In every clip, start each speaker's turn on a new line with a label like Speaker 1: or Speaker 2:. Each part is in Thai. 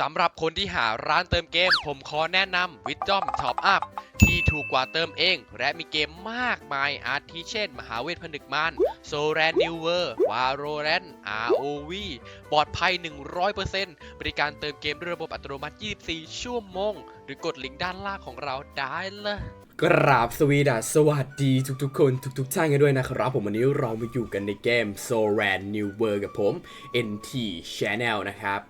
Speaker 1: สำหรับคนที่หาร้านเติมเกม ผมขอแนะนำ Wisdom Top Up ที่ถูกกว่าเติมเอง และมีเกมมากมายอาทิเช่น มหาเวทผนึกมาน s o r a n New World Valorant ROV ปลอดภัย 100%บริการเติมเกมด้วยระบบอัตโนมัติ 24 ชั่วโมง หรือกดลิงก์ด้านล่างของเราได้เลย
Speaker 2: กราบสวีดัสสวัสดีทุกๆ คนทุกๆท่านกันด้วยนะครับ ผมวันนี้เรามาอยู่กันในเกม s o r a n New World กับผม NT Channel นะครับ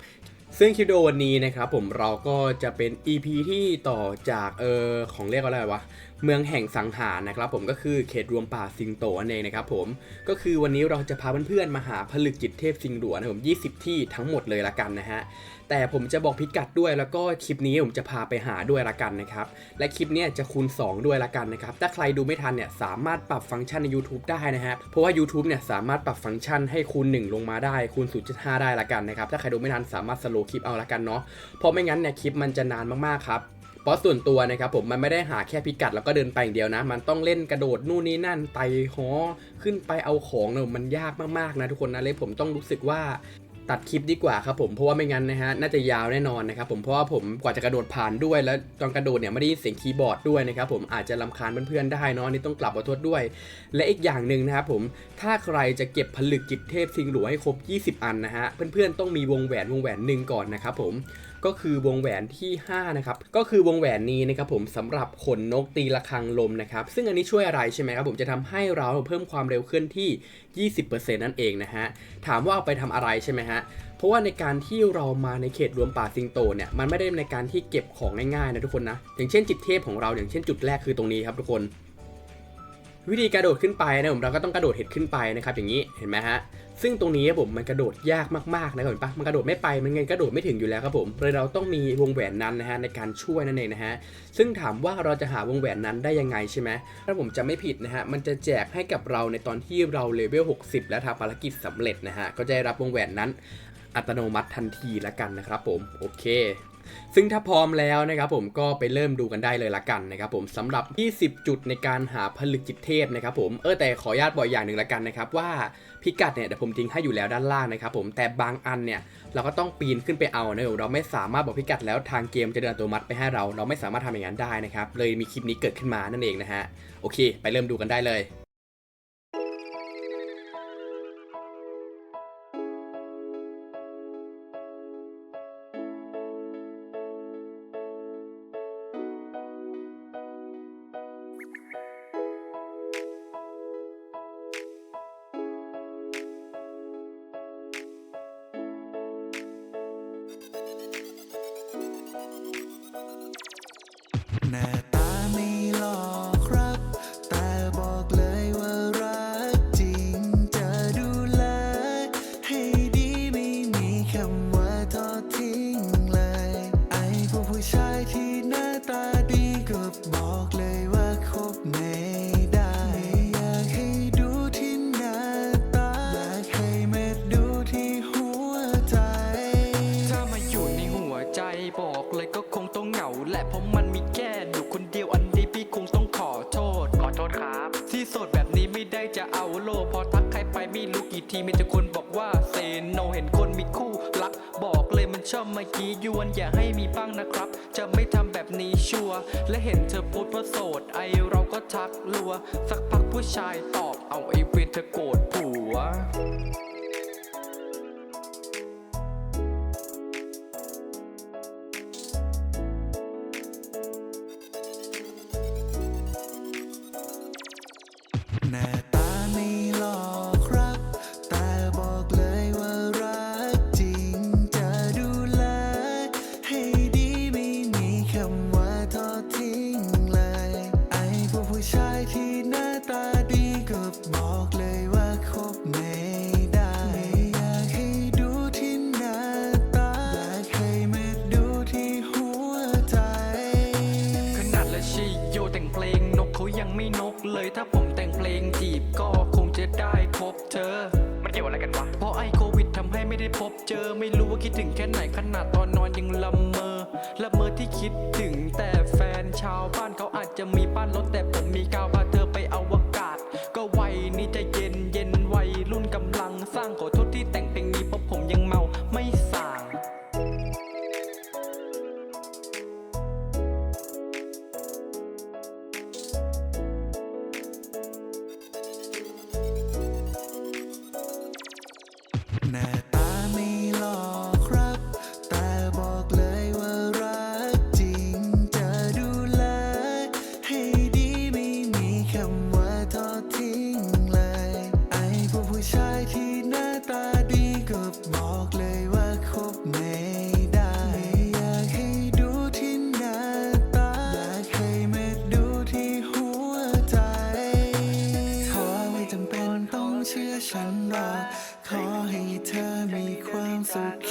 Speaker 2: ซึ่งคลิปวิดีโอวันนี้นะครับผมเราก็จะเป็น EP ที่ต่อจากเออของเรียกว่าอะไรวะ เมืองแห่งสังหารนะครับผมก็คือเขตรวมป่าสิงโตนั่นเองนะครับผมก็คือวันนี้เราจะพาเพื่อนๆมาหาผลึกจิตเทพสิงหลวนะผม 20 ที่ทั้งหมดเลยละกันนะฮะแต่ผมจะบอกพิกัดด้วยแล้วก็คลิปนี้ผมจะพาไปหาด้วยละกันนะครับและคลิปเนี้ยจะคูณ 2 ด้วยละกันนะครับถ้าใครดูไม่ทันเนี่ยสามารถปรับฟังก์ชันใน YouTube ได้นะฮะเพราะว่า YouTube เนี่ยสามารถปรับฟังก์ชันให้คูณ 1 ลงมาได้คูณ 0.5 ได้ละกันนะครับถ้าใครดูไม่ทันสามารถสโลว์คลิปเอาละกันเนาะเพราะไม่งั้นเนี่ยคลิปมันจะนานมากๆครับ เพราะส่วนตัวนะครับผมมันไม่ได้หาแค่พิกัดแล้วก็เดินไปอย่างเดียวนะ มันต้องเล่นกระโดดนู่นนี่นั่นไต่หอขึ้นไปเอาของเนี่ยมันยากมากๆนะทุกคนนะเลยผมต้องรู้สึกว่า ตัดคลิปดีกว่าครับผมเพราะว่าไม่งั้นนะฮะน่าจะยาวแน่นอนนะครับผมเพราะว่าผมกว่าจะกระโดดผ่านด้วย แล้วตอนกระโดดเนี่ยไม่ได้ยินเสียงคีย์บอร์ดด้วยนะครับผมอาจจะลำคาญเพื่อนๆได้เนาะอันนี่ต้องกลับขอโทษด้วย และอีกอย่างหนึ่งนะครับผมถ้าใครจะเก็บผลึกจิตเทพสิงหลัวให้ครบ 20 อันนะฮะเพื่อนๆต้องมีวงแหวนวงแหวนหนึ่งก่อนนะครับผมก็คือวงแหวนที่ 5 นะครับ ก็คือวงแหวนนี้นะครับผมสำหรับขนนกตีระฆังลมนะครับ ซึ่งอันนี้ช่วยอะไรใช่ไหมครับผมจะทำให้เราเพิ่มความเร็วเคลื่อนที่ 20%นั่นเองนะฮะ ถามว่าเอาไปทำอะไรใช่ไหมฮะเพราะว่าในการที่เรามาในเขตรวมป่าสิงโตเนี่ยมันไม่ได้ในการที่เก็บของง่ายๆนะทุกคนนะอย่างเช่นจิตเทพของเราอย่างเช่นจุดแรกคือตรงนี้ครับทุกคน วิธีกระโดดขึ้นไปนะผมเราก็ต้องกระโดดเห็ดขึ้นไปนะครับอย่างนี้เห็นไหมฮะซึ่งตรงนี้ครับผมมันกระโดดยากมากๆนะครับเห็นปะมันกระโดดไม่ไปมันเงินกระโดดไม่ถึงอยู่แล้วครับผมเลยเราต้องมีวงแหวนนั้นนะฮะในการช่วยนั่นเองนะฮะซึ่งถามว่าเราจะหาวงแหวนนั้นได้ยังไงใช่ไหมถ้าผมจะไม่ผิดนะฮะมันจะแจกให้กับเราในตอนที่เราเลเวล 60 และทำภารกิจสำเร็จนะฮะก็จะได้รับวงแหวนนั้นอัตโนมัติทันทีละกันนะครับผมโอเค ซึ่งถ้าพร้อมแล้วนะครับผมก็ไปเริ่มดูกันได้เลยละกันนะครับผมสำหรับ 20 จุดในการหาผลึกจิตเทพนะครับผมเออแต่ขออนุญาตบอกอย่างหนึ่งละกันนะครับว่าพิกัดเนี่ยเดี๋ยวผมทิ้งให้อยู่แล้วด้านล่างนะครับผมแต่บางอันเนี่ยเราก็ต้องปีนขึ้นไปเอานะเราไม่สามารถบอกพิกัดแล้วทางเกมจะเดินอัตโนมัติไปให้เรา เราไม่สามารถทำอย่างนั้นได้นะครับเลยมีคลิปนี้เกิดขึ้นมานั่นเองนะฮะโอเค ไปเริ่มดูกันได้เลย
Speaker 3: หน้าตาไม่หลอกครับ แต่บอกเลยว่ารักจริงจะดูแลให้ดีไม่มีคำ กี่ทีมี
Speaker 4: แต่คนบอกว่าเซโนเห็นคนมีคู่รัก บอกเลยมันชอบมากี้ยวนอย่าให้มีบ้างนะครับ จะไม่ทำแบบนี้ชัวร์และเห็นเธอโพูดว่าโสด ไอเราก็ทักรัว สักพักผู้ชายตอบเอาไอเวนเธอโกรธ
Speaker 3: ผัว
Speaker 4: ลงจีบก็คงจะได้พบเธอ มันเกี่ยวอะไรกันวะ เพราะไอโควิดทำให้ไม่ได้พบเจอ ไม่รู้ว่าคิดถึงแค่ไหนขนาดตอนนอนยังละเมอละเมอที่คิดถึงแต่แฟนชาวบ้านเขาอาจจะมีบ้านรถแต่ผมมีก้าวพาเธอไปอวกาศ ก็วัยนี้ใจะเย็นเย็นวัยรุ่นกำลัง คำว่าทอดทิ้งเลย ไอผู้ชายที่หน้าตา
Speaker 5: ดีก็บอกเลยว่าคบไม่
Speaker 3: ได้ ไม่อยากให้ดูที่หน้าตา อยากให้มาดูที่หัวใจ ขอไม่จำเป็นต้องเชื่อฉันหรอกขอให้เธอมีความสุข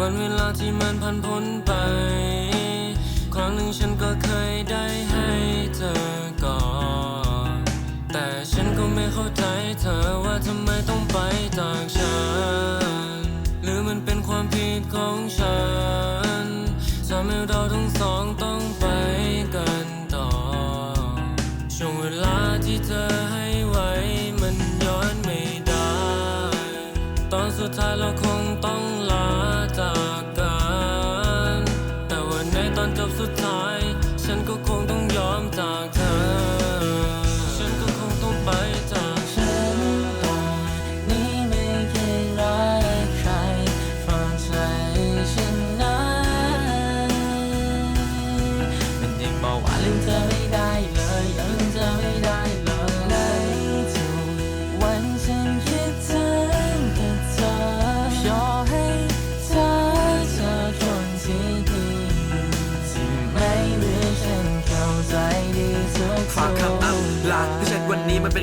Speaker 3: วันเวลาที่มันผ่านพ้นไป ครั้งหนึ่งฉันก็เคยได้ให้เธอก่อน แต่ฉัน
Speaker 6: ก็ไม่เข้าใจเธอว่าทำไมต้องไปจากฉัน หรือมันเป็นความผิดของฉันทำให้เรา
Speaker 5: ต้อง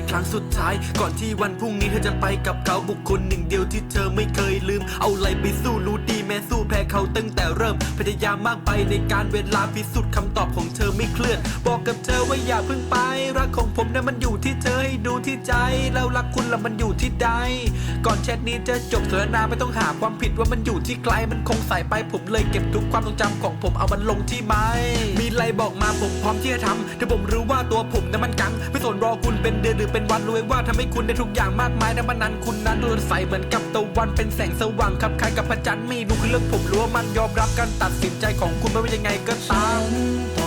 Speaker 5: ครั้งสุด ท้าย ก่อนที่วันพรุ่งนี้เธอจะไปกับเขาบุคคลหนึ่งเดียวที่เธอไม่เคยลืม เอาอะไรไปสู้รู้ดีแม้สู้แพ้เขาตั้งแต่เริ่ม พยายามมากไปในการเวลาพิสูจน์คำตอบของเธอไม่เคลื่อน บอกกับเธอว่าอย่าเพิ่งไป รักของผมนั้นมันอยู่ที่เธอให้ดูที่ใจ แล้วรักคุณละมันอยู่ที่ใด ก่อนแชทนี้จะจบสนทนาไม่ต้องหาความผิดว่ามันอยู่ที่ไกลมันคงสายไปผมเลยเก็บทุกความทรงจำของผมเอามันลงที่ไม้มีไรบอกมาผมพร้อมที่จะทำแต่ผมรู้ว่าตัวผมนั้นมันกังไม่สนรอคุณเป็นเดือนหรือเป็นวันรว้ว่าทำให้คุณได้ทุกอย่างมากมายแต่มันนั้นคุณนั้นโดนใสเหมือนกับตะวันเป็นแสงสว่างขับคล้ายกับพระจันทร์ไม่รู้คือเรื่องผมรู้ว่ามันยอมรับการตัดสินใจของคุณไม่ว่ายังไงก็ตาม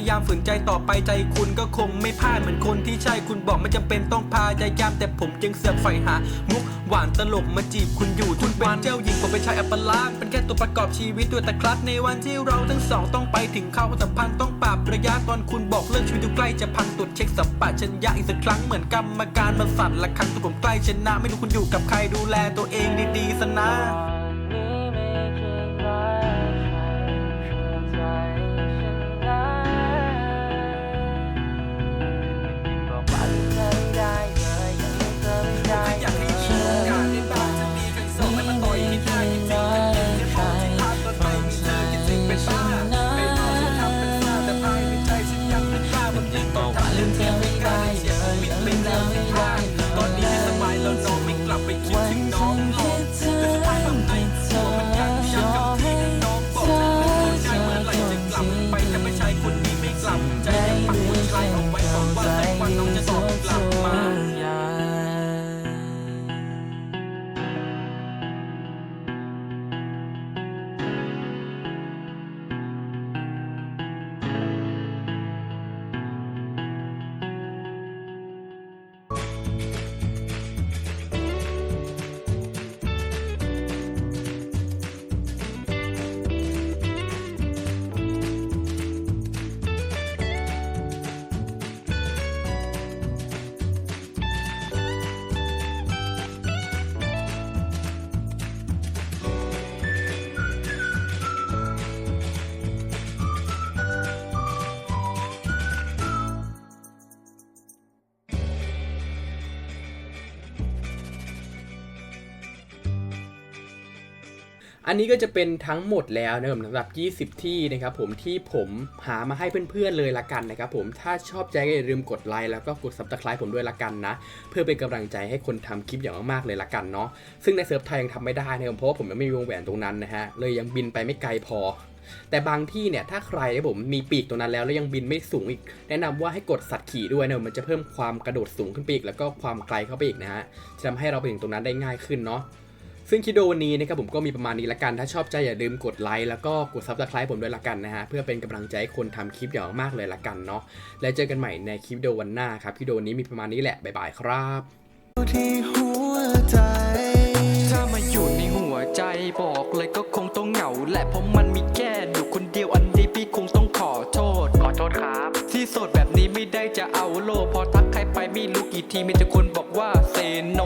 Speaker 5: า
Speaker 6: ยา
Speaker 5: มฝืนใจต่อไปใจคุณก็คงไม่พลาดเหมือนคนที่ใช่คุณบอกไม่จำเป็นต้องพายายามแต่ผมยังเสือกใฝ่หา มุกหวานตลกมาจีบคุณอยู่ทุกวันเจ้าหญิงผมเป็นชายอัปลักษณ์เป็นแค่ตัวประกอบชีวิตตัวแต่คลัดในวันที่เราทั้งสองต้องไปถึงเข้าสัมพันธ์ต้องปรับระยะตอนคุณบอกเลิกชีวิตดูใกล้จะพังตรวจเช็คสัมปะชัญญะอีกสักครั้งเหมือนกรรมการมาสั่นละครั้งตัวผมใกล้ชนะ ไม่รู้คุณอยู่กับใครดูแลตัวเองดีๆซะนะ
Speaker 2: อันนี้ก็จะเป็นทั้งหมดแล้วนะครับสำหรับ 20 ที่นะครับผมที่ผมหามาให้เพื่อนๆเลยละกันนะครับผมถ้าชอบใจก็อย่าลืมกดไลค์แล้วก็กด subscribe ผมด้วยละกันนะ เพื่อเป็นกำลังใจให้คนทำคลิปอย่างมากๆเลยละกันเนาะซึ่งในเซิร์ฟไทยยังทำไม่ได้นะครับเพราะว่าผมยังไม่มีวงแหวนตรงนั้นนะฮะเลยยังบินไปไม่ไกลพอแต่บางที่เนี่ยถ้าใครนะผมมีปีกตรงนั้นแล้วแล้วยังบินไม่สูงอีก แนะนำว่าให้กดสัตว์ขี่ด้วยนะมันจะเพิ่มความกระโดดสูงขึ้นไปอีกแล้วก็ความไกลเข้าไปอีกนะฮะจะทำให้เราไปถึงตรงนั้นได้ง่ายขึ้นเนาะ ซึ่งคลิปวิดีโอวันนี้นะครับผมก็มีประมาณนี้ละกัน ถ้าชอบใจอย่าลืมกดไลค์แล้วก็กดซับสไคร b ์ผมด้วยละกันนะฮะ เพื่อเป็นกำลังใจให้คนทำคลิปอย่างมากๆเลยละกันเนาะ แล้วเจอกันใหม่ในคลิปวิดีโอวันหน้าครับ คลิปวิดีโอนี้มีประมาณนี้แหละ บ๊ายบายครับ
Speaker 5: ที่หัวใจ
Speaker 4: ถ้ามาอยู่ในหัวใจบอกเลยก็คงต้องเหงาแหละเพราะมันมีแค่อยู่คนเดียวอันนี้พี่คงต้องขอโทษ ขอโทษครับ ที่โสดแบบนี้ไม่ได้จะเอาโลกพอทักใครไปไม่รู้กี่ทีมีแต่คนบอกว่าเซโน